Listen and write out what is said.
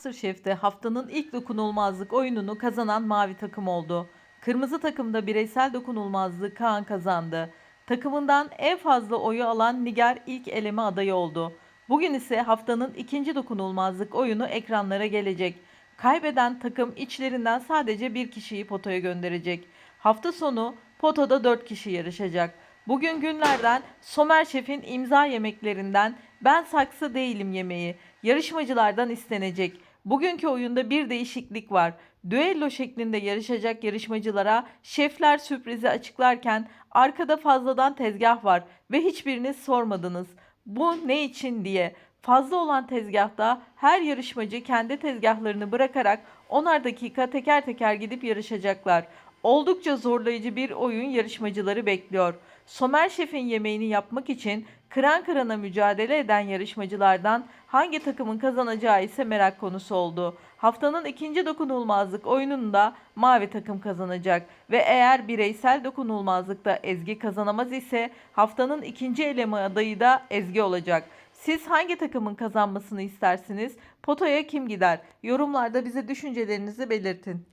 Masterchef'te haftanın ilk dokunulmazlık oyununu kazanan mavi takım oldu. Kırmızı takımda bireysel dokunulmazlığı Kaan kazandı. Takımından en fazla oyu alan Nigar ilk eleme adayı oldu. Bugün ise haftanın ikinci dokunulmazlık oyunu ekranlara gelecek. Kaybeden takım içlerinden sadece bir kişiyi potoya gönderecek. Hafta sonu potoda 4 kişi yarışacak. Bugün günlerden Somer Şef'in imza yemeklerinden Ben Saksı Değilim yemeği yarışmacılardan istenecek. Bugünkü oyunda bir değişiklik var. Düello şeklinde yarışacak yarışmacılara şefler sürprizi açıklarken arkada fazladan tezgah var ve hiçbiriniz sormadınız. Bu ne için diye. Fazla olan tezgahta her yarışmacı kendi tezgahlarını bırakarak onar dakika teker teker gidip yarışacaklar. Oldukça zorlayıcı bir oyun yarışmacıları bekliyor. Somer Şef'in yemeğini yapmak için kıran kırana mücadele eden yarışmacılardan hangi takımın kazanacağı ise merak konusu oldu. Haftanın ikinci dokunulmazlık oyununda mavi takım kazanacak ve eğer bireysel dokunulmazlıkta Ezgi kazanamaz ise haftanın ikinci eleme adayı da Ezgi olacak. Siz hangi takımın kazanmasını istersiniz? Potoya kim gider? Yorumlarda bize düşüncelerinizi belirtin.